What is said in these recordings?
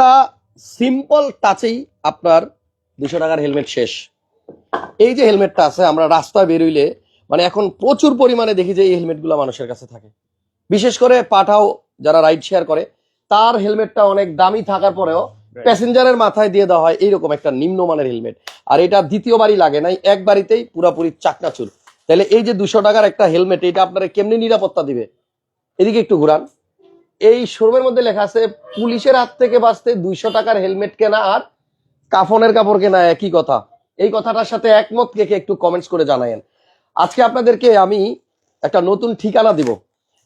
একটা সিম্পল টাচেই আপনার দুশো টাকার হেলমেট শেষ। এই যে হেলমেটটা আছে আমরা রাস্তায় বেরোইলে মানে এখন প্রচুর পরিমাণে দেখি যে এই হেলমেটগুলো মানুষের কাছে থাকে। বিশেষ করে পাঠাও যারা রাইড শেয়ার করে তার হেলমেটটা অনেক দামি থাকার পরেও প্যাসেঞ্জারের মাথায় দিয়ে দেওয়া হয় এইরকম একটা নিম্নমানের হেলমেট আর এটা দ্বিতীয়বারই লাগে নাই একবারিতেই পুরাপুরি চাকনাচুর। তাহলে এই যে দুশো টাকার একটা হেলমেট এটা আপনারা কেমনি নিরাপত্তা দিবে? এদিকে একটু ঘুরান। এই শোরুমের মধ্যে লেখা আছে, পুলিশের হাত থেকে বাঁচতে দুইশো টাকার হেলমেট কেনা আর কাফনের কাপড় কেনা, একই কথা। এই কথাটার সাথে একমত কে কে একটু কমেন্টস করে জানায়েন। আজকে আপনাদেরকে আমি একটা নতুন ঠিকানা দিব।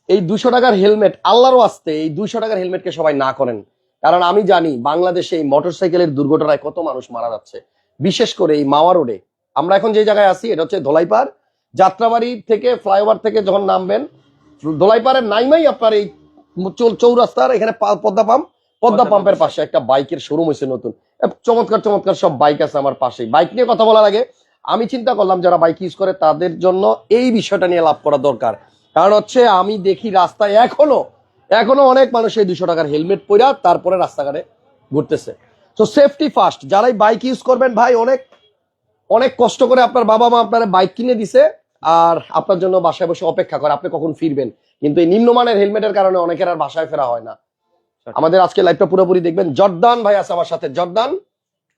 এই দুশো টাকার হেলমেট আল্লাহরও আসতে এই দুইশো টাকার হেলমেটকে সবাই না করেন। কারণ আমি জানি, বাংলাদেশে এই মোটরসাইকেলের দুর্ঘটনায় কত মানুষ মারা যাচ্ছে। বিশেষ করে এই মাওয়া রোডে। আমরা এখন যে জায়গায় আছি, এটা হচ্ছে ধোলাইপাড়। যাত্রাবাড়ি থেকে, ফ্লাইওভার থেকে যখন নামবেন, ধোলাইপাড়ের নাইমাই আপনার এই চৌরাস্তার এখানে পদ্মা পাম্প। পদ্মা পাম্পের পাশে একটা বাইকের শোরুম হয়েছে নতুন। চমৎকার চমৎকার সব বাইক আছে আমার পাশে বাইক নিয়ে কথা বলার আগে আমি চিন্তা করলাম যারা বাইক ইউজ করে তাদের জন্য এই বিষয়টা নিয়ে লাভ করা দরকার। কারণ হচ্ছে আমি দেখি রাস্তায় এখনও এখনও অনেক মানুষ এই দুশো টাকার হেলমেট পরা তারপরে রাস্তাঘাটে ঘুরতেছে। তো সেফটি ফার্স্ট যারাই বাইক ইউজ করবেন ভাই অনেক অনেক কষ্ট করে আপনার বাবা মা আপনার বাইক কিনে দিছে আর আপনার জন্য বাসায় বসে অপেক্ষা করে আপনি কখন ফিরবেন? কিন্তু এই নিম্নমানের হেলমেটের কারণে অনেকের আর বাসায় ফেরা হয় না। আমাদের আজকে লাইভটা পুরোপুরি দেখবেন। জর্দান ভাই আছে আমার সাথে। জর্দান?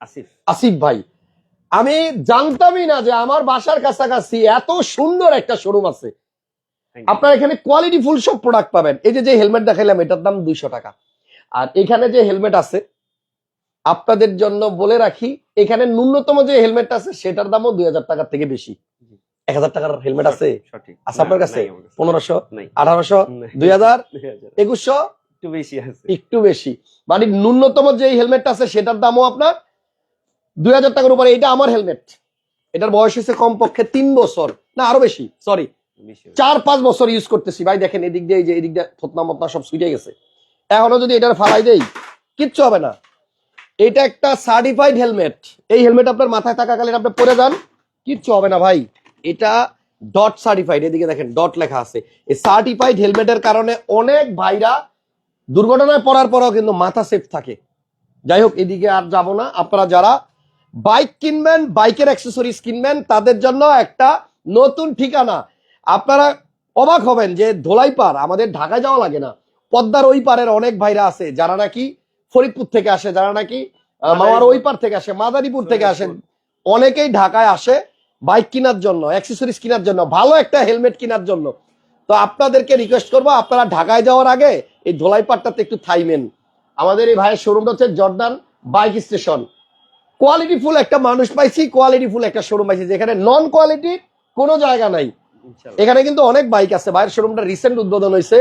আসিফ। আসিফ ভাই। আমি জানতামই না যে আমার বাসার কাছাকাছি এত সুন্দর একটা শোরুম আছে। আপনার এখানে কোয়ালিটি ফুল সব প্রোডাক্ট পাবেন। এই যে যে হেলমেট দেখাইলাম এটার দাম দুইশো টাকা। আর এখানে যে হেলমেট আছে আপনাদের জন্য বলে রাখি এখানে ন্যূনতম যে হেলমেটটা আছে সেটার দামও দুই হাজার টাকার থেকে বেশি। এক হাজার টাকার হেলমেট আছে। আছে আপনার কাছে? পনেরোশো আঠারোশো দুই হাজার একুশশো? একটু বেশি আছে। একটু বেশি। মানে ন্যূনতম যে হেলমেটটা আছে সেটার দামও আপনার দুই হাজার টাকার উপরে। এটা আমার হেলমেট এটার বয়স হয়েছে কমপক্ষে তিন বছর। না আরও বেশি সরি চার পাঁচ বছর ইউজ করতেছি। ভাই দেখেন এদিক দিয়ে এই যে এদিক দিয়ে থতনা মতনা সব সুইটে গেছে। এখনও যদি এটার ফালাই দেই কিচ্ছু হবে না। এটা একটা সার্টিফাইড হেলমেট এই হেলমেট আপনার মাথায় থাকাকালীন আপনি পরে যান কিচ্ছু হবে না ভাই। এটা ডট সার্টিফাইড এদিকে দেখেন ডট লেখা আছে। এই সার্টিফাইড হেলমেটের কারণে অনেক ভাইরা দুর্ঘটনায় পড়ার পরেও কিন্তু মাথা সেফ থাকে। যাই হোক এদিকে আর যাব না। আপনারা যারা বাইক কিনবেন বাইকের অ্যাক্সেসরিজ কিনবেন তাদের জন্য একটা নতুন ঠিকানা। আপনারা অবাক হবেন যে ধোলাইপাড় আমাদের ঢাকায় যাওয়া লাগে না। পদ্মার ওই পারের অনেক ভাইরা আছে যারা নাকি ফরিদপুর থেকে আসে যারা নাকি মাওয়ার ওই পার থেকে আসে মাদারীপুর থেকে আসেন অনেকেই ঢাকায় আসে। বাইক কেনার জন্য অ্যাক্সেসরিজ কেনার জন্য ভালো একটা হেলমেট কেনার জন্য। তো আপনাদেরকে রিকোয়েস্ট করব আপনারা ঢাকায় যাওয়ার আগে এই ধোলাইপাড়টাতে একটু থাইমেন। আমাদের এই ভাইয়ের শোরুমটা হচ্ছে Jordan bike station. Quality full একটা মানুষ পাইছি কোয়ালিটি ফুল একটা শোরুম পাইছি যেখানে নন কোয়ালিটি কোনো জায়গা নাই। এখানে কিন্তু অনেক বাইক আছে ভাইয়ের শোরুমটা রিসেন্ট উদ্বোধন হয়েছে।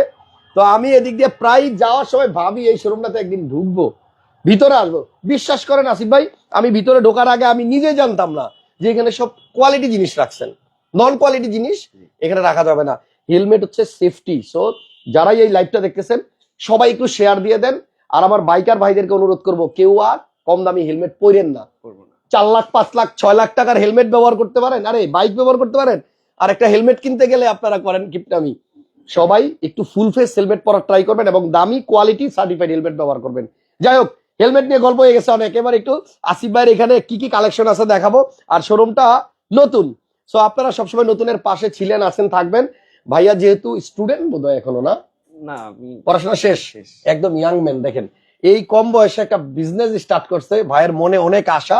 তো আমি এদিক দিয়ে প্রায় যাওয়ার সময় ভাবি এই শোরুমটাতে একদিন ঢুকবো ভিতরে আসব। বিশ্বাস করেন আসিফ ভাই আমি ভিতরে ঢোকার আগে আমি নিজে জানতাম না যে এখানে সব কোয়ালিটি জিনিস রাখছেন। নন কোয়ালিটি জিনিস এখানে রাখা যাবে না। হেলমেট হচ্ছে সেফটি সো যারাই এই লাইভটা দেখতেছেন সবাই একটু শেয়ার দিয়ে দেন। আর আমার বাইকার ভাইদেরকে অনুরোধ করব কেউ আর কম দামি হেলমেট পরেন না। করব না। চার লাখ পাঁচ লাখ ছয় লাখ টাকার হেলমেট ব্যবহার করতে পারেন। আরে বাইক ব্যবহার করতে পারেন। আর একটা হেলমেট কিনতে গেলে আপনারা করেন কিপটামি সবাই একটু ফুল ফেস হেলমেট পরার ট্রাই করবেন এবং দামি কোয়ালিটি সার্টিফাইড হেলমেট ব্যবহার করবেন। যাই হোক হেলমেট নিয়ে গল্প হয়ে গেছে অনেক। এবার একটু আসিফ ভাইয়ের এখানে কি কি কালেকশন আছে দেখাবো। আর শোরুমটা নতুন। সো আপনারা সবসময় নতুনের পাশে ছিলেন আছেন থাকবেন। ভাইয়া যেহেতু স্টুডেন্ট বোধহয় এখনও না? পড়াশোনা শেষ? শেষ। একদম ইয়াং ম্যান দেখেন। এই কম বয়সে একটা বিজনেস স্টার্ট করছে। ভাইয়ের মনে অনেক আশা।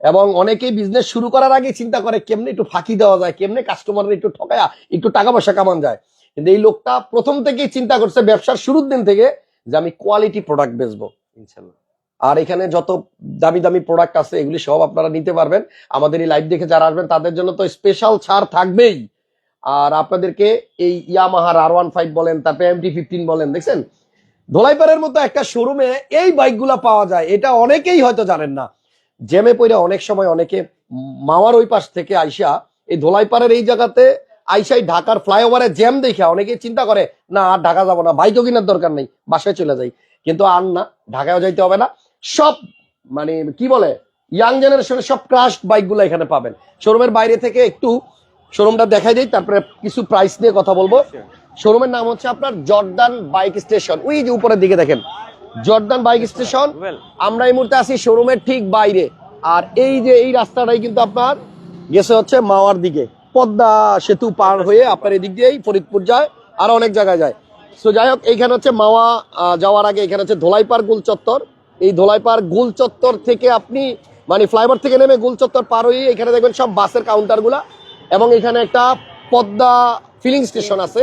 এবং অনেকেই বিজনেস শুরু করার আগে চিন্তা করে কেমনে একটু ফাঁকি দেওয়া যায়? কেমনে কাস্টমারের একটু ঠকায়া একটু টাকা পয়সা কামান যায়? কিন্তু এই লোকটা প্রথম থেকেই চিন্তা করছে ব্যবসার শুরুর দিন থেকে যে আমি কোয়ালিটি প্রোডাক্ট বেচবো। ইনশাল্লাহ। আর এখানে যত দামি দামি প্রোডাক্ট আছে, এগুলি সব আপনারা নিতে পারবেন। আমাদের এই লাইভ দেখে যারা আসবেন, তাদের জন্য তো স্পেশাল ছাড় থাকবেই। আর আপনাদেরকে এই ইয়ামাহার আর ওয়ান ফাইভ বলেন, তারপরে এমটি ফিফটিন বলেন, দেখছেন? ধোলাইপাড়ের মতো একটা শোরুমে এই বাইকগুলা পাওয়া যায়, এটা অনেকেই হয়তো জানেন না। জেমে পইরা অনেক সময় অনেকে মাওয়ার ওই পাশ থেকে আইসা, এই ধোলাইপাড়ের এই জায়গাতে আইসাই ঢাকার ফ্লাইওভারে জ্যাম দেখা অনেকেই চিন্তা করে, না, আর ঢাকা যাব না বাইকও কেনার দরকার নেই, বাসায় চলে যাই। কিন্তু আর না, ঢাকায়ও যাইতে হবে না। সব মানে কি বলে ইয়াং জেনারেশনের সব ক্রাশ বাইকগুলো এখানে পাবেন। শোরুমের বাইরে থেকে একটু শোরুমটা দেখাই দিই তারপরে কিছু প্রাইস নিয়ে কথা বলব। শোরুমের নাম হচ্ছে আপনার জর্দান বাইক স্টেশন ওই যে উপরের দিকে দেখেন জর্দান বাইক স্টেশন আমরা এই মুহূর্তে আছি শোরুমের ঠিক বাইরে। আর এই যে এই রাস্তাটাই কিন্তু আপনার গেছে হচ্ছে মাওয়ার দিকে। পদ্মা সেতু পার হয়ে আপনার এদিক দিয়েই ফরিদপুর যায় আর অনেক জায়গায় যায়। তো যাই হোক এইখানে হচ্ছে মাওয়া যাওয়ার আগে এখানে হচ্ছে ধোলাইপাড় গুল চত্বর এই ধোলাইপাড় গুল চত্বর থেকে আপনি মানে ফ্লাইওভার থেকে নেমে গুল চত্বর পার হয়ে এখানে দেখবেন সব বাসের কাউন্টারগুলা এবং এখানে একটা পদ্মা ফিলিং স্টেশন আছে।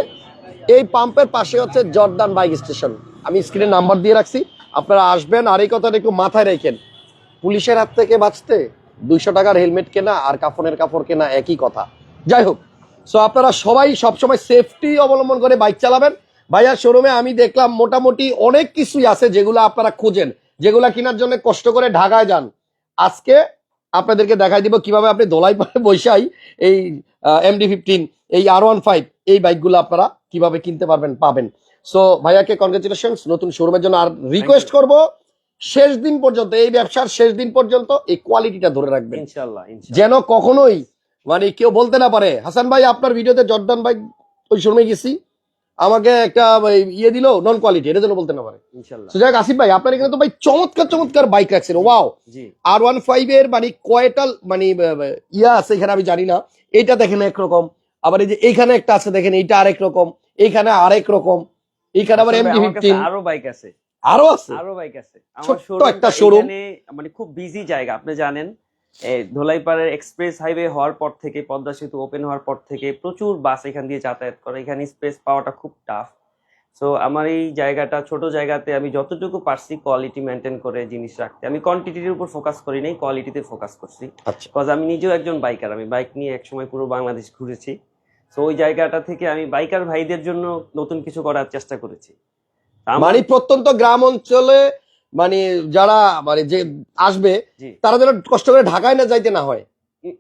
এই পাম্পের পাশে হচ্ছে জর্দান বাইক স্টেশন আমি স্ক্রিনে নাম্বার দিয়ে রাখছি। আপনারা আসবেন আর এই কথাটা একটু মাথায় রেখেন। পুলিশের হাত থেকে বাঁচতে দুইশো টাকার হেলমেট কেনা আর কাফনের কাপড় কেনা একই কথা। যাই হোক সো আপনারা সবাই সবসময় সেফটি অবলম্বন করে বাইক চালাবেন। ভাইয়ার শোরুমে আমি দেখলাম মোটামুটি অনেক কিছুই আছে যেগুলো আপনারা খুঁজেন। যেগুলা কেনার জন্য কষ্ট করে ঢাকায় যান। আজকে আপনাদেরকে দেখাই দিব কীভাবে আপনি দোলাই পারে বৈশাই এই এমডি ফিফটিন এই আর ওয়ান ফাইভ এই বাইকগুলো আপনারা কীভাবে কিনতে পারবেন পাবেন। সো ভাইয়াকে কনগ্রেচুলেশন নতুন শোরুমের জন্য আর রিকোয়েস্ট করব শেষ দিন পর্যন্ত এই ব্যবসার শেষ দিন পর্যন্ত এই কোয়ালিটিটা ধরে রাখবেন। যেন কখনোই মানে কেউ বলতে না পারে হাসান ভাই আপনার ভিডিওতে জর্দান বাইক ওই শোরুমে গেছি। আমাকে একটা ইয়ে দিল নন কোয়ালিটি এটা যেন বলতে না পারে। যাই আসিফ ভাই আপনার এখানে তো ভাই চমৎকার চমৎকার বাইক রাখছেন ওয়াও জি। আর ওয়ান ফাইভ এর মানে কয়টাল মানে ইয়া আছে এখানে আমি জানি না। এইটা দেখেন একরকম। আবার এই যে এইখানে একটা আছে দেখেন এইটা আরেক রকম। এইখানে আরেক রকম। এইখানে আবার এমডি ফিফটিন আরও বাইক আছে। আরও আছে? আরও বাইক আছে। আমার ছোট্ট একটা শোরুম মানে খুব বিজি জায়গা আপনি জানেন। ধোলাইপাড়ের এক্সপ্রেস হাইওয়ে হওয়ার পর থেকে পদ্মা সেতু ওপেন হওয়ার পর থেকে প্রচুর বাস এখান দিয়ে যাতায়াত করে। এখানে স্পেস পাওয়াটা খুব টাফ সো আমার এই জায়গাটা ছোট জায়গাতে আমি যতটুকু পারছি কোয়ালিটি মেনটেন করে জিনিস রাখতে। আমি কোয়ান্টিটির উপর ফোকাস করি নাই কোয়ালিটিতে ফোকাস করছি। আচ্ছা। বিকজ আমি নিজেও একজন বাইকার আমি বাইক নিয়ে একসময় পুরো বাংলাদেশ ঘুরেছি। সো ওই জায়গাটা থেকে আমি বাইকার ভাইদের জন্য নতুন কিছু করার চেষ্টা করেছি। আমার- মানে প্রত্যন্ত গ্রাম অঞ্চলে মানে যারা মানে যে আসবে তারা যেন কষ্ট করে ঢাকায় না যাইতে না হয়।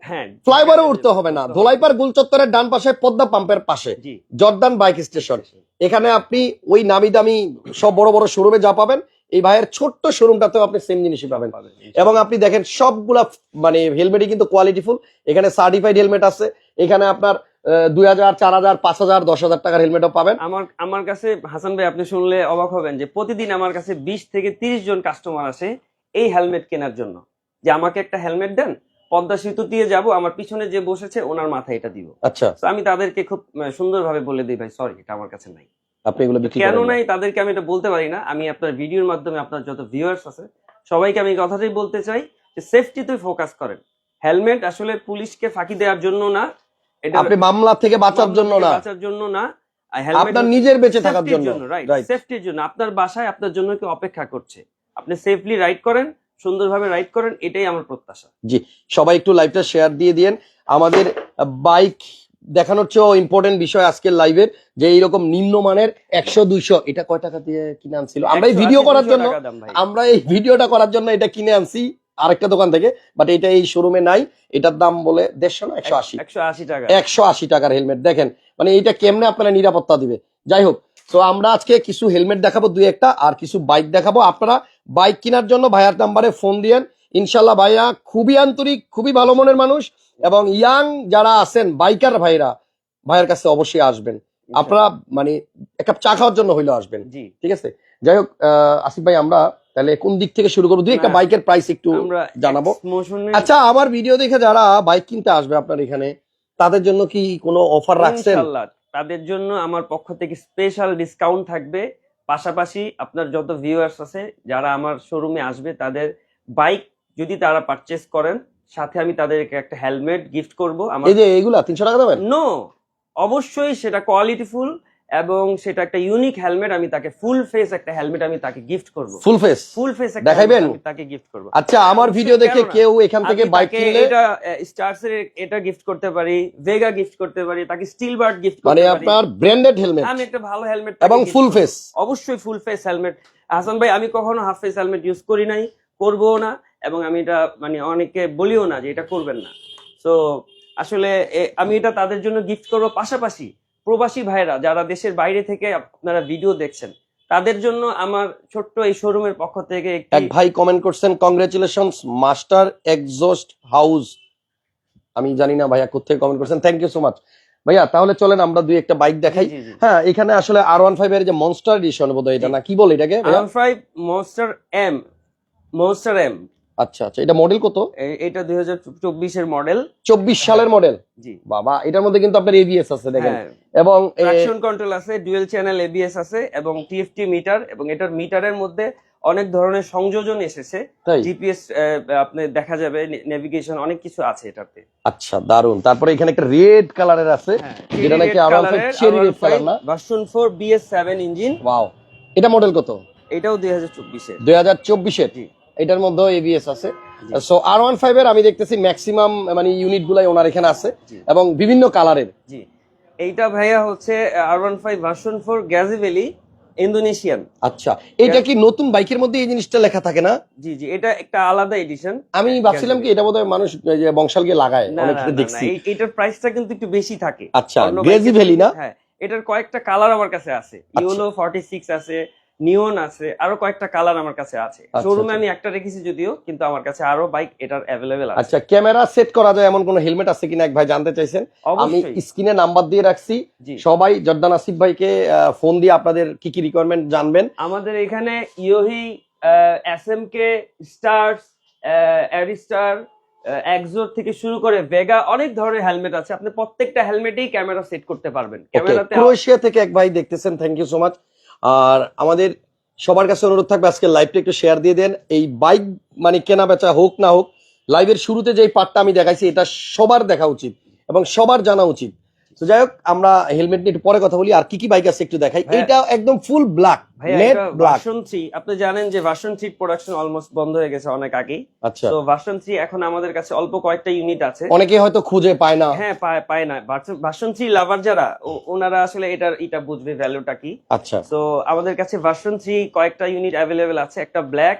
হ্যাঁ ফ্লাইওভারে উঠতে হবে না। ধোলাইপার গুলচত্বরের ডান পাশে পদ্মা পাম্পের পাশে। Jordan bike station. এখানে আপনি ওই নামি দামি সব বড় বড় শোরুমে যা পাবেন এই ভাইয়ের ছোট্ট শোরুমটাতেও আপনি সেম জিনিসই পাবেন। পাবেন এবং আপনি দেখেন সবগুলা মানে হেলমেটই কিন্তু কোয়ালিটিফুল এখানে সার্টিফাইড হেলমেট আছে। এখানে আপনার দুই হাজার চার হাজার পাঁচ হাজার দশ হাজার টাকার হেলমেটও পাবেন। আমার আমার কাছে হাসান ভাই আপনি শুনলে অবাক হবেন যে প্রতিদিন আমার কাছে বিশ থেকে তিরিশ জন কাস্টমার আসে এই হেলমেট কেনার জন্য। যে আমাকে একটা হেলমেট দেন পদ্মা সেতু দিয়ে যাব আমার পিছনে যে বসেছে ওনার মাথায় এটা দিব। আচ্ছা। আমি তাদেরকে খুব আহ, সুন্দরভাবে বলে দিই ভাই সরি এটা আমার কাছে নাই। আপনি এগুলো বিক্রি কেন নাই তাদেরকে আমি এটা বলতে পারি না। আমি আপনার ভিডিওর মাধ্যমে আপনার যত ভিউয়ার্স আছে সবাইকে আমি কথাটাই বলতে চাই যে সেফটিতে ফোকাস করেন। হেলমেট আসলে পুলিশকে ফাঁকি দেওয়ার জন্য না আপনি মামলা থেকে বাঁচার জন্য না। বাঁচার জন্য না আপনার নিজের বেঁচে থাকার জন্য। সেফটির জন্য। আপনার বাসায় আপনার জন্য কেউ অপেক্ষা করছে। আপনি সেফলি রাইড করেন সুন্দরভাবে রাইড করেন এটাই আমার প্রত্যাশা। জি সবাই একটু লাইভটা শেয়ার দিয়ে দিয়েন। আমাদের বাইক দেখানোর চেয়েও ইম্পর্টেন্ট বিষয় আজকের লাইভের যে এইরকম নিম্নমানের একশো দুইশো এটা কয় টাকা দিয়ে কিনে আনছিল? আমরা এই ভিডিও করার জন্য। আমরা এই ভিডিওটা করার জন্য এটা কিনে আনছি। আরেকটা দোকান থেকে বাট এটা এই শোরুমে নাই। এটার দাম বলে দেড়শো না একশো আশি। একশো আশি টাকা। একশো আশি টাকার হেলমেট দেখেন। মানে এইটা কেমনে আপনারা নিরাপত্তা দিবে? যাই হোক তো আমরা আজকে কিছু হেলমেট দেখাবো দুই একটা আর কিছু বাইক দেখাবো। আপনারা বাইক কেনার জন্য ভাইয়ার নাম্বারে ফোন দিয়েন। ইনশাল্লাহ ভাইয়া খুবই আন্তরিক খুবই ভালো মনের মানুষ এবং ইয়াং যারা আছেন বাইকার ভাইরা ভাইয়ের কাছে অবশ্যই আসবেন। আপনারা মানে এক কাপ চা খাওয়ার জন্য হইলেও আসবেন। ঠিক আছে? যাই হোক আহ, আসিফ ভাই আমরা তাহলে কোন দিক থেকে শুরু করব? দুই একটা বাইকের প্রাইস একটু জানাব। আচ্ছা আমার ভিডিও দেখে যারা বাইক কিনতে আসবে আপনার এখানে তাদের জন্য কি কোনো অফার রাখছেন? তাদের জন্য আমার পক্ষ থেকে স্পেশাল ডিসকাউন্ট থাকবে। পাশাপাশি আপনার যত ভিউয়ার্স আছে যারা আমার শোরুমে আসবে তাদের বাইক যদি তারা পারচেস করেন সাথে আমি তাদেরকে একটা হেলমেট গিফট করব। আমার এই যে এইগুলা তিনশো টাকা দেবেন? নো অবশ্যই সেটা কোয়ালিটিফুল এবং সেটা একটা ইউনিক হেলমেট আমি তাকে ফুল ফেস একটা হেলমেট আমি তাকে গিফট করব। ফুল ফেস ফুল ফেস একটা দেখাইবেন? তাকে গিফট করব। আচ্ছা আমার ভিডিও দেখে কেউ এখান থেকে বাইক কিনলে এটা স্টার্স এর এটা গিফট করতে পারি ভেগা গিফট করতে পারি তাকে স্টিল বার্ড গিফট মানে করতে পারি। আপনার ব্র্যান্ডেড হেলমেট আমি একটা ভালো হেলমেট এবং ফুল ফেস অবশ্যই ফুল ফেস হেলমেট হাসান ভাই আমি কখনো হাফ ফেস হেলমেট ইউজ করি নাই করব না এবং আমি এটা মানে অনেকে বলিও না যে এটা করবেন না। সো আসলে আমি এটা তাদের জন্য গিফট করব। পাশাপাশি প্রবাসী ভাইরা যারা দেশের বাইরে থেকে আপনারা ভিডিও দেখছেন তাদের জন্য আমার ছোট্ট এই শোরুমের পক্ষ থেকে এক ভাই কমেন্ট করছেন কংগ্রেচুলেশন মাস্টার এক্সস্ট হাউস আমি জানি না ভাইয়া কোথেকে কমেন্ট করছেন থ্যাংক ইউ সো মাচ ভাইয়া তাহলে চলেন আমরা দুই একটা বাইক দেখাই। হ্যাঁ এখানে আসলে আর ওয়ান ফাইভ এর যে মনস্টার এডিশন বোধ এটা না কি বলে এটাকে? R five monster M monster M আচ্ছা আচ্ছা এটা মডেল কত? এটা দুই চব্বিশের মডেল চব্বিশ সালের মডেল জি। বাবা এটার মধ্যে কিন্তু আপনার এবিএস আছে দেখেন। হ্যাঁ। এবং ট্রাকশন কন্ট্রোল আছে ডুয়েল চ্যানেল এবিএস আছে এবং টিএফটি মিটার এবং এটার মিটারের মধ্যে অনেক ধরনের সংযোজন এসেছে। জিপিএস আপনি দেখা যাবে নেভিগেশন অনেক কিছু আছে এটাতে। আচ্ছা দারুণ তারপরে এখানে একটা রেড কালারের আছে যেটা নাকি R one five cherry red colour না? Version four BS seven engine wow এটা মডেল কত? এটাও দুই হাজার চব্বিশের। দুই হাজার জি। এটার মধ্যে এবিএস আছে। সো আর ওয়ান ফাইভ এর আমি দেখতেছি ম্যাক্সিমাম মানে ইউনিট গুলাই ওনার এখানে আছে এবং বিভিন্ন কালারের জি। এইটা ভাইয়া হচ্ছে R one five version four গ্যাজিভেলি Indonesian আচ্ছা এটা কি নতুন বাইকের মধ্যে এই জিনিসটা লেখা থাকে না? জি জি এটা একটা আলাদা এডিশন আমি ভাবছিলাম কি এটা বোধহয় মানুষ বংশাল গিয়ে লাগায় না অনেক দেখছি। এইটার প্রাইসটা কিন্তু একটু বেশি থাকে। আচ্ছা গ্রেজি ভ্যালি না? হ্যাঁ এটার কয়েকটা কালার আমার কাছে আছে। আচ্ছা। ইউলো ফর্টি সিক্স আছে নিয়ন আছে আরও কয়েকটা কালার আমার কাছে আছে। আচ্ছা, শোরুমে আচ্ছা। আমি একটা রেখেছি যদিও কিন্তু আমার কাছে আরও বাইক এটার অ্যাভেলেবেল আছে। আচ্ছা ক্যামেরা সেট করা যায় এমন কোনো হেলমেট আছে কিনা এক ভাই জানতে চাইছেন? আমি স্ক্রিনে নাম্বার দিয়ে রাখছি। সবাই জর্দান আসিফ ভাইকে ফোন দিয়ে আপনাদের কি কি রিকোয়ারমেন্ট জানবেন? আমাদের এখানে ইয়োহি এস এম কে স্টার্স অ্যারিস্টার এক্সোর থেকে শুরু করে ভেগা অনেক ধরনের হেলমেট আছে। আপনি প্রত্যেকটা হেলমেটেই ক্যামেরা সেট করতে পারবেন। ক্যামেরাতে ক্রোয়েশিয়া থেকে এক ভাই দেখতেছেন থ্যাংক ইউ সো মাচ আর আমাদের সবার কাছে অনুরোধ থাকবে আজকে লাইভটা একটু শেয়ার দিয়ে দেন। এই বাইক মানে কেনা বেচা হোক না হোক লাইভের শুরুতে যে পার্টটা আমি দেখাইছি, এটা সবার দেখা উচিত এবং সবার জানা উচিত। তো যাই হোক আমরা হেলমেট নিয়ে একটু পরে কথা বলি আর কি কি বাইক আছে একটু দেখাই। এটা একদম full black net black version three আপনি জানেন যে ভার্সন থ্রি প্রোডাকশন অলমোস্ট বন্ধ হয়ে গেছে অনেক আগে আচ্ছা। তো ভার্সন থ্রি এখন আমাদের কাছে অল্প কয়েকটা ইউনিট আছে। অনেকে হয়তো খুঁজে পায় না। হ্যাঁ পায় পায় না। ভার্সন থ্রি লাভার যারা ওনারা আসলে এটার এটা বুঝবে ভ্যালুটা কি। আচ্ছা। তো আমাদের কাছে ভার্সন থ্রি কয়েকটা ইউনিট অ্যাভেলেবেল আছে একটা ব্ল্যাক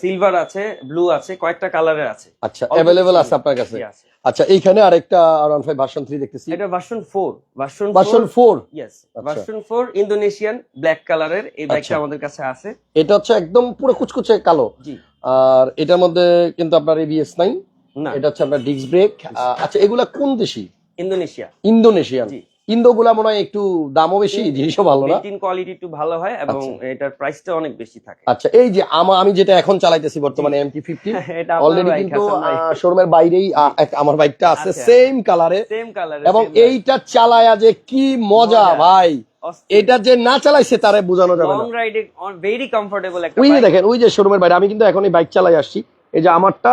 সিলভার আছে ব্লু আছে কয়েকটা কালারের আছে। আচ্ছা কিছু আছে আপনার কাছে? আচ্ছা এইখানে আরেকটা R one five version three দেখতেছি। এটা version four version version four yes আচ্ছা। ভার্সন ফোর ইন্দোনেশিয়ান ব্ল্যাক কালারের এই বাইকটা আচ্ছা। আমাদের কাছে আছে। এটা হচ্ছে একদম পুরো কুচকুচে কালো। জি। আর এটার মধ্যে কিন্তু আপনার এবিএস নাই না। এটা হচ্ছে আপনার ডিস্ক ব্রেক আচ্ছা এগুলা কোন দেশি? ইন্দোনেশিয়া ইন্দোনেশিয়ান জি। ইন্দোগুলা মনে হয় একটু দামও বেশি জিনিসও ভালো না? মেইনটেইন কোয়ালিটি একটু ভালো হয় এবং আচ্ছা। এটার প্রাইসটা অনেক বেশি থাকে। আচ্ছা এই যে আমা যেটা এখন চালাইতেছি বর্তমানে এমটি ফিফটি এটা আপনার অলরেডি কিন্তু শোরুমের বাইরেই আমার বাইকটা আছে। সেম কালারে সেম কালার এবং এইটা চালায়া যে কি মজা। ভাই। এটা যে না চালাইছে তারে বোঝানো যাবে লং না রাইডে ভেরি কমফোর্টেবল একটা ওই যে দেখেন ওই যে শোরুমের বাইরে আমি কিন্তু এখন এই বাইক চালাই আসছি। এই যে আমারটা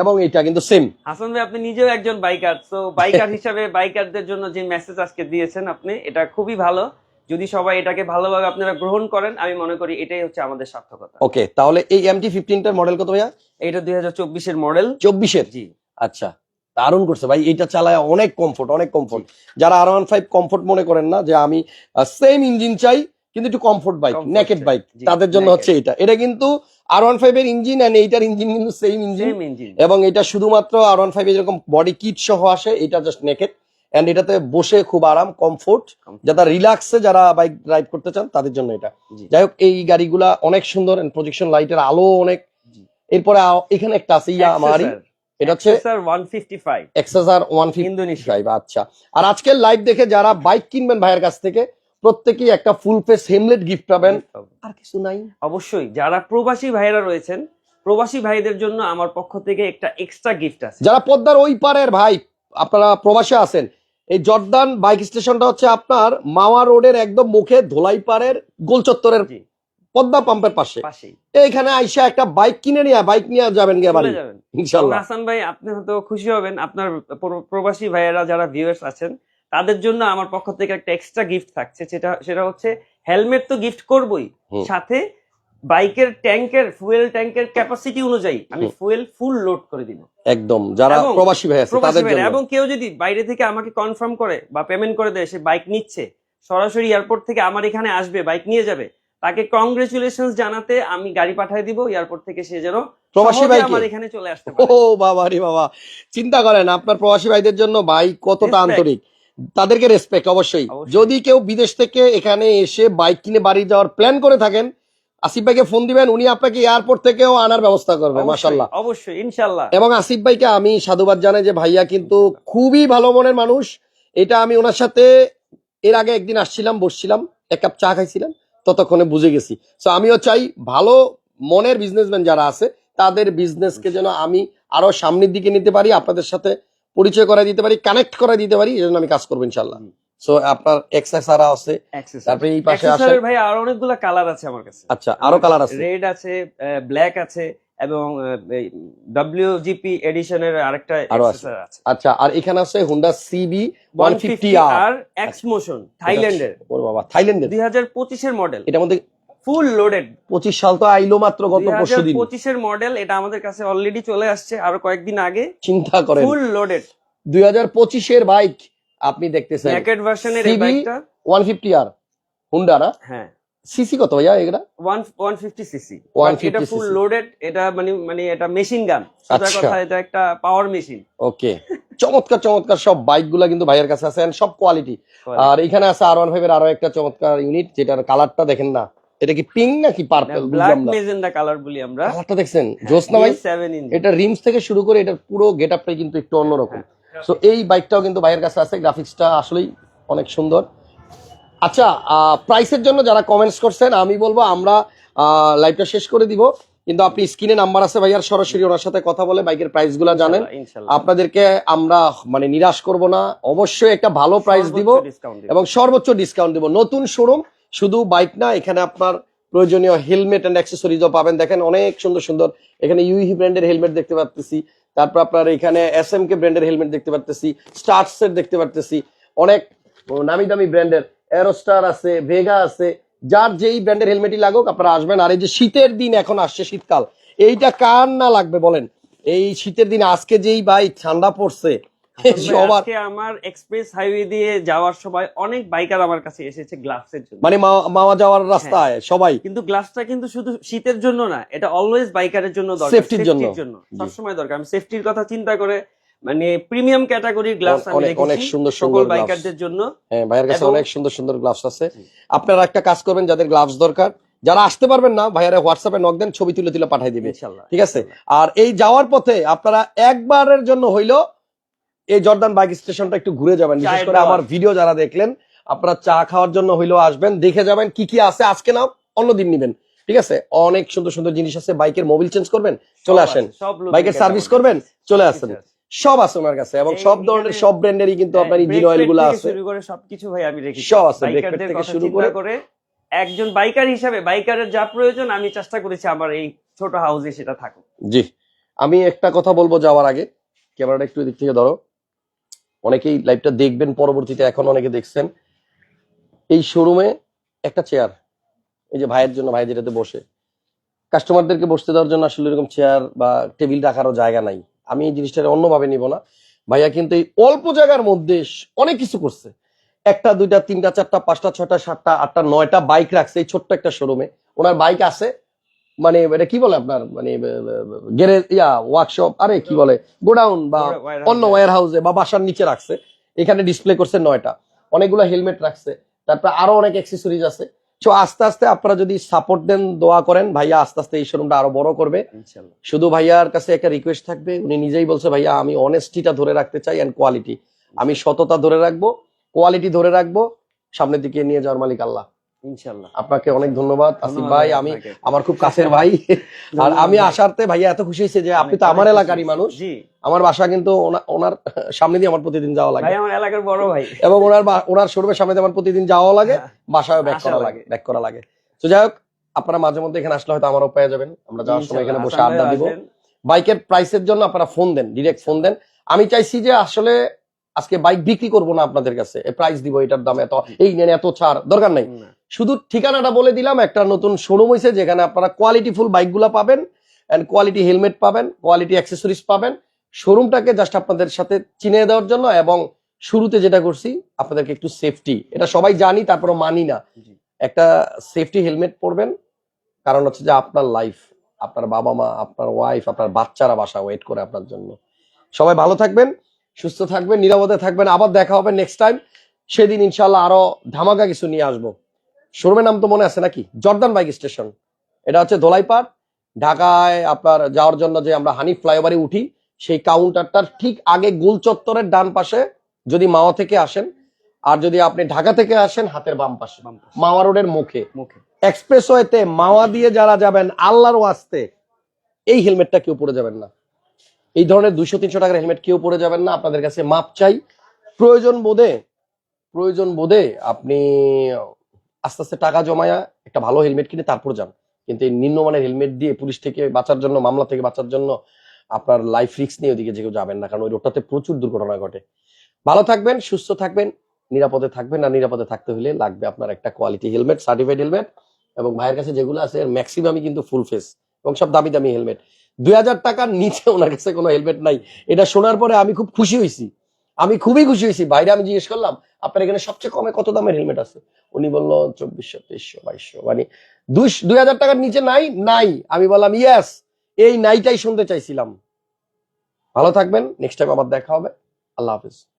এবং এটা কিন্তু সেম হাসান ভাই আপনি নিজেও একজন বাইকার তো বাইকার হিসাবে বাইকারদের জন্য যে মেসেজ আজকে দিয়েছেন আপনি এটা খুবই ভালো। যদি সবাই এটাকে ভালোভাবে আপনারা গ্রহণ করেন আমি মনে করি এটাই হচ্ছে আমাদের সার্থকতা। ওকে তাহলে এই এমটি ফিফটিনটার মডেল কত ভাইয়া? এটা দুই হাজার চব্বিশের মডেল চব্বিশের? জি। আচ্ছা দারুণ করছে ভাই এটা চালায় অনেক কমফোর্ট অনেক কমফোর্ট যারা আর ওয়ান ফাইভ কমফোর্ট মনে করেন না যে আমি সেম ইঞ্জিন চাই কিন্তু একটু কমফোর্ট বাইক নেকেড বাইক তাদের জন্য হচ্ছে এটা। এটা কিন্তু আর ওয়ান ফাইভ এর ইঞ্জিন এন্ড এইটার ইঞ্জিন কিন্তু সেম ইঞ্জিন এবং এটা শুধুমাত্র আর ওয়ান ফাইভ যেরকম বডি কিট সহ আসে এটা জাস্ট নেকেড এন্ড এটাতে বসে খুব আরাম কমফোর্ট যারা রিল্যাক্সে যারা বাইক ড্রাইভ করতে চান তাদের জন্য এটা। যাই হোক এই গাড়িগুলা অনেক সুন্দর প্রজেকশন লাইটের আলো অনেক। এরপরে এখানে একটা আছে ইয়া আমারই। এটা হচ্ছে স্যার ওয়ান ফিফটি ফাইভ আচ্ছা। আর আজকের লাইভ দেখে যারা বাইক কিনবেন ভাইয়ের কাছ থেকে প্রত্যেকেই একটা ফুল ফেস হেমলেট গিফট পাবেন। আর কিছু নাই। অবশ্যই যারা প্রবাসী ভাইরা রয়েছেন প্রবাসী ভাইদের জন্য আমার পক্ষ থেকে একটা এক্সট্রা গিফট আছে। যারা পদ্মার ওই পারের ভাই আপনারা প্রবাসে আছেন এই জর্দান বাইক স্টেশনটা হচ্ছে আপনার মাওয়া রোডের একদম মুখে ধোলাই পাড়ের গোল চত্বরের পদ্মা পাম্পের পাশে। এইখানে আইসা একটা বাইক কিনে নিয়ে বাইক নিয়ে যাবেন গে বাড়ি। যাবেন। ইনশাল্লাহ। হাসান ভাই আপনি হয়তো খুশি হবেন আপনার প্রবাসী ভাইয়েরা যারা ভিউয়ার্স আছেন তাদের জন্য আমার পক্ষ থেকে একটা এক্সট্রা গিফট থাকছে। সেটা সেটা হচ্ছে হেলমেট তো গিফট করবই। সাথে বাইকের ট্যাঙ্কের ফুয়েল ট্যাঙ্কের ক্যাপাসিটি অনুযায়ী আমি ফুয়েল ফুল লোড করে দিব। একদম যারা প্রবাসী ভাই আছে তাদের জন্য। এবং কেউ যদি বাইরে থেকে আমাকে কনফার্ম করে বা পেমেন্ট করে দেয় সে বাইক নিচ্ছে সরাসরি এয়ারপোর্ট থেকে আমার এখানে আসবে বাইক নিয়ে যাবে তাকে কংগ্রেচুলেশন জানাতে আমি গাড়ি পাঠিয়ে দিব এয়ারপোর্ট থেকে সে যেন প্রবাসী ভাই আমার এখানে চলে আসতে ও বাবা রে বাবা চিন্তা করেন আপনার প্রবাসী ভাইদের জন্য বাইক কতটা. আন্তরিক। তাদেরকে রেসপেক্ট অবশ্যই। যদি কেউ বিদেশ থেকে এখানে এসে বাইক কিনে বাড়ি যাওয়ার প্ল্যান করে থাকেন আসিফ ভাইকে ফোন দিবেন উনি আপনাকে এয়ারপোর্ট থেকেও আনার ব্যবস্থা করবে মাসাল্লাহ অবশ্যই ইনশাল্লাহ এবং আসিফ ভাইকে আমি সাধুবাদ জানাই যে ভাইয়া কিন্তু খুবই ভালো মনের মানুষ। এটা আমি ওনার সাথে এর আগে একদিন আসছিলাম বসছিলাম এক কাপ চা খাইছিলাম ততক্ষণে বুঝে গেছি। সো আমিও চাই ভালো মনের বিজনেসম্যান যারা আছে তাদের বিজনেসকে যেন আমি আরও সামনের দিকে নিতে পারি আপনাদের সাথে পরিচয় করা দিতে পারি কানেক্ট করাই দিতে পারি এই জন্য আমি কাজ করব ইনশাল্লাহ সো আপনার এক্সেসআরা আছে তারপরে এই পাশে অ্যাক্সেসরির ভাই আর অনেকগুলো কালার আছে আমার কাছে। আচ্ছা আরও কালার আছে? রেড আছে ব্ল্যাক আছে এবং ডব্লিউজিপি এডিশনের আরেকটা আরও আছে। আছে। আচ্ছা আর এখানে আছে Honda CB one fifty 150 R X motion থাইল্যান্ডের ওর বাবা থাইল্যান্ডের দুই হাজার পঁচিশের মডেল এটার মধ্যে ফুল লোডেড। পঁচিশ সাল তো আইলো মাত্র গত দুই পরশু হাজার পঁচিশের মডেল এটা আমাদের কাছে অলরেডি চলে আসছে আরও কয়েকদিন আগে। চিন্তা করেন। Full loaded. দুই হাজার পঁচিশের বাইক আপনি দেখতেছেন। ন্যাকেড ভার্সনের এই বাইকটা। ওয়ান ফিফটি আর হুন্ডা না? হ্যাঁ। সিসি কত ভাইয়া এগুলা? ওয়ান ওয়ান ফিফটি সিসি 150 এটা ফুল লোডেড এটা মানে মানে এটা মেশিন গান সোজা আচ্ছা। কথা এটা একটা পাওয়ার মেশিন ওকে। চমৎকার চমৎকার সব বাইকগুলা কিন্তু ভাইয়ের কাছে আছে সব কোয়ালিটি আর এখানে আছে আর ওয়ান ফাইভ এর আরও একটা চমৎকার ইউনিট যেটার কালারটা দেখেন না। এটা কি পিঙ্ক নাকি পার্পল ব্ল্যাক বুঝলাম না। মেজেন্ডা কালার বলি আমরা। কালারটা দেখছেন? জোস না ভাই ইঞ্চ এটা রিমস থেকে শুরু করে এটার পুরো গেট আপটাই কিন্তু একটু অন্যরকম। হ্যাঁ। সো এই বাইকটাও কিন্তু ভাইয়ের কাছে আছে গ্রাফিক্সটা আসলেই অনেক সুন্দর। আচ্ছা প্রাইসের জন্য যারা কমেন্টস করছেন আমি বলব আমরা লাইভটা শেষ করে দিব। কিন্তু আপনি স্ক্রিনে নাম্বার আছে ভাইয়ার সরাসরি ওনার সাথে কথা বলে বাইকের প্রাইসগুলো জানেন। ইনশাআল্লাহ আপনাদেরকে আমরা মানে নিরাশ করব না। অবশ্যই একটা ভালো প্রাইস দিব এবং সর্বোচ্চ ডিসকাউন্ট দিব। নতুন শোরুম শুধু বাইক না, এখানে আপনার প্রয়োজনীয় হেলমেট এন্ড অ্যাক্সেসরিজও পাবেন। দেখেন অনেক সুন্দর সুন্দর, এখানে ইউহি ব্র্যান্ডের হেলমেট দেখতে পাচ্ছি তারপর আপনার এখানে এস এম কে ব্র্যান্ডের হেলমেট দেখতে পাচ্ছি স্টার্টসের দেখতে পাচ্ছি অনেক নামি দামি ব্র্যান্ডের অ্যারোস্টার আছে ভেগা আছে, যার যেই ব্র্যান্ডের হেলমেটই লাগুক, আপনারা আসবেন। আর এই যে শীতের দিন এখন আসছে, শীতকাল, এইটা কার না লাগবে বলেন? এই শীতের দিনে, আজকে যেই বাইক ঠান্ডা পড়ছে সবার আমার এক্সপ্রেস হাইওয়ে দিয়ে যাওয়ার সময় অনেক বাইকার আমার কাছে এসেছে গ্লাভসের জন্য। মানে মা- মাওয়া যাওয়ার রাস্তায় সবাই। কিন্তু গ্লাভসটা কিন্তু শুধু শীতের জন্য না এটা অলওয়েজ বাইকারের জন্য দরকার Safety র জন্য। সবসময় দরকার। আমি সেফটির কথা চিন্তা করে মানে প্রিমিয়াম ক্যাটাগরির গ্লাভস আমি অনেক- অনেক সুন্দর সুন্দর। বাইকারদের জন্য। হ্যাঁ ভাইয়ের কাছে অনেক সুন্দর সুন্দর গ্লাভস আছে। আপনারা একটা কাজ করবেন যাদের গ্লাভস দরকার যারা আসতে পারবেন না ভাইয়ারা হোয়াটসঅ্যাপে নক দেন ছবি তুলে তুলে পাঠিয়ে দিবে। ঠিক আছে? আর এই যাওয়ার পথে আপনারা একবারের জন্য হইল এই জর্দান বাইক স্টেশনটা একটু ঘুরে যাবেন। বিশেষ করে আমার ভিডিও যারা দেখলেন আপনারা চা খাওয়ার জন্য হইলেও আসবেন দেখে যাবেন কি কি আছে। আজকে না অন্যদিন নিবেন। ঠিক আছে? অনেক সুন্দর সুন্দর জিনিস আছে। বাইকের মোবিল চেঞ্জ করবেন চলে আসেন। বাইকের সার্ভিস করবেন চলে আসেন। সব আছে ওনার কাছে এবং সব ধরনের সব ব্র্যান্ডেরই কিন্তু আপনার হ্যাঁ, ইঞ্জিন অয়েলগুলো আছে। শুরু করে সবকিছু ভাই আমি রেখেছি সব আছে, বাইকারদের থেকে শুরু করে- করে একজন বাইকার হিসাবে বাইকারের যা প্রয়োজন আমি চেষ্টা করেছি আমার এই ছোট হাউসে সেটা থাকুক। জি। আমি একটা কথা বলব যাওয়ার আগে। ক্যামেরাটা একটু এদিক থেকে ধরো। অনেকেই লাইভটা দেখবেন, পরবর্তীতে এখন অনেকে দেখছেন। এই শোরুমে একটা চেয়ার এই যে ভাইয়ের জন্য, ভাই যেটাতে বসে। কাস্টমারদেরকে বসতে দেওয়ার জন্য আসলে এরকম চেয়ার বা টেবিল রাখারও জায়গা নাই। আমি এই জিনিসটা অন্যভাবে নিব না। ভাইয়া কিন্তু এই অল্প জায়গার মধ্যে অনেক কিছু করছে। একটা, দুইটা, তিনটা, চারটা, পাঁচটা, ছয়টা, সাতটা, আটটা, নয়টা বাইক রাখছে এই ছোট্ট একটা শোরুমে ওনার বাইক আছে মানে এটা কি বলে আপনার? মানে গ্যারেজ ইয়া ওয়ার্কশপ আরে কি বলে? গোডাউন বা অন্য ওয়ার হাউসে বা বাসার নিচে রাখছে। এখানে ডিসপ্লে করছে নয়টা। অনেকগুলো হেলমেট রাখছে। তারপর আরও অনেক অ্যাক্সেসরিজ আছে। তো আস্তে আস্তে আপনারা যদি সাপোর্ট দেন দোয়া করেন ভাইয়া আস্তে আস্তে এই শোরুমটা আরও বড় করবে। ইনশাআল্লাহ শুধু ভাইয়ার কাছে একটা রিকোয়েস্ট থাকবে উনি নিজেই বলছে ভাইয়া আমি অনেস্টিটা ধরে রাখতে চাই এন্ড কোয়ালিটি আমি সততা ধরে রাখব কোয়ালিটি ধরে রাখব সামনের দিকে নিয়ে যাওয়ার মালিক আল্লাহ। আপনাকে অনেক ধন্যবাদ আসিফ ভাই। আমি আমার খুব কাছের ভাই। আর আমি আসারতে ভাইয়া এত খুশি হয়েছে যে আপনি তো আমার এলাকারই মানুষ। আমার বাসা কিন্তু ওনার সামনে দিয়ে আমার প্রতিদিন যাওয়া লাগে। আমার এলাকার বড় ভাই। এবং ওনার ওনার শোরুমের সামনে দিয়ে আমার প্রতিদিন যাওয়া লাগে হ্যাঁ, বাসায় ব্যাক করা লাগে। ব্যাক করা লাগে। তো যাই হোক আপনারা মাঝে মধ্যে এখানে আসলে হয়তো আমারও পেয়ে যাবেন। আমরা যাওয়ার সময় এখানে বসে আড্ডা দিব। বাইকের প্রাইসের জন্য আপনারা ফোন দেন ডিরেক্ট ফোন দেন। আমি চাইছি যে আসলে আজকে বাইক বিক্রি করব না আপনাদের কাছে। প্রাইস দিব এটার দাম এত এই নেন এত ছাড় দরকার নাই। শুধু ঠিকানাটা বলে দিলাম একটা নতুন শোরুম হয়েছে যেখানে আপনারা কোয়ালিটি ফুল বাইকগুলো পাবেন অ্যান্ড কোয়ালিটি হেলমেট পাবেন কোয়ালিটি অ্যাক্সেসরিজ পাবেন। শোরুমটাকে জাস্ট আপনাদের সাথে চিনে দেওয়ার জন্য এবং শুরুতে যেটা করছি আপনাদেরকে একটু সেফটি এটা সবাই জানি তারপরে মানি না। একটা সেফটি হেলমেট পরবেন কারণ হচ্ছে যে আপনার লাইফ আপনার বাবা মা আপনার ওয়াইফ আপনার বাচ্চারা বাসা ওয়েট করে আপনার জন্য। সবাই ভালো থাকবেন সুস্থ থাকবেন নিরাপদে থাকবেন আবার দেখা হবে নেক্সট টাইম সেদিন ইনশাল্লাহ আরও ধামাকা কিছু নিয়ে আসব। শোরুমের নাম তো মনে আছে নাকি? Jordan bike station. এটা হচ্ছে দোলাইপাট ঢাকায় আপনার যাওয়ার জন্য যে আমরা হানি ফ্লাইওভারে উঠি সেই কাউন্টারটার ঠিক আগে গোল চত্বরের ডান পাশে যদি মাওয়া থেকে আসেন আর যদি আপনি ঢাকা থেকে আসেন হাতের বাম পাশে। মাওয়া রোডের মুখে। মুখে। এক্সপ্রেসওয়েতে মাওয়া দিয়ে যারা যাবেন আল্লাহর ওয়াস্তে এই হেলমেটটা কেউ পরে যাবেন না। এই ধরনের দুইশো তিনশো টাকার হেলমেট কেউ পরে যাবেন না। আপনাদের কাছে মাপ চাই। প্রয়োজন বোধে প্রয়োজন বোধে আপনি আস্তে আস্তে টাকা জমায়া একটা ভালো হেলমেট কিনে তারপর যান। কিন্তু এই নিম্নমানের হেলমেট দিয়ে পুলিশ থেকে বাঁচার জন্য, মামলা থেকে বাঁচার জন্য আপনার লাইফ রিক্স নিয়ে ওদিকে যে কেউ যাবেন না, কারণ ওই রোডটাতে প্রচুর দুর্ঘটনা ঘটে। ভালো থাকবেন, সুস্থ থাকবেন, নিরাপদে থাকবেন না নিরাপদে থাকতে হলে লাগবে আপনার একটা কোয়ালিটি হেলমেট সার্টিফাইড হেলমেট এবং ভাইয়ের কাছে যেগুলো আছে ম্যাক্সিমামই কিন্তু ফুল ফেস এবং সব দামি দামি হেলমেট দুই হাজার টাকার নিচে ওনার কাছে কোনো হেলমেট নাই। এটা শোনার পরে আমি খুব খুশি হয়েছি আমি খুবই খুশি হয়েছি বাইরে আমি জিজ্ঞেস করলাম আপনার এখানে সবচেয়ে কমে কত দামের হেলমেট আছে? উনি বলল, চব্বিশশো, তেইশশো, বাইশশো মানে দুই দুই হাজার টাকার নিচে নাই? নাই। আমি বললাম ইয়াস এই নাইটাই শুনতে চাইছিলাম। ভালো থাকবেন নেক্সট টাইম আবার দেখা হবে। আল্লাহ হাফিজ।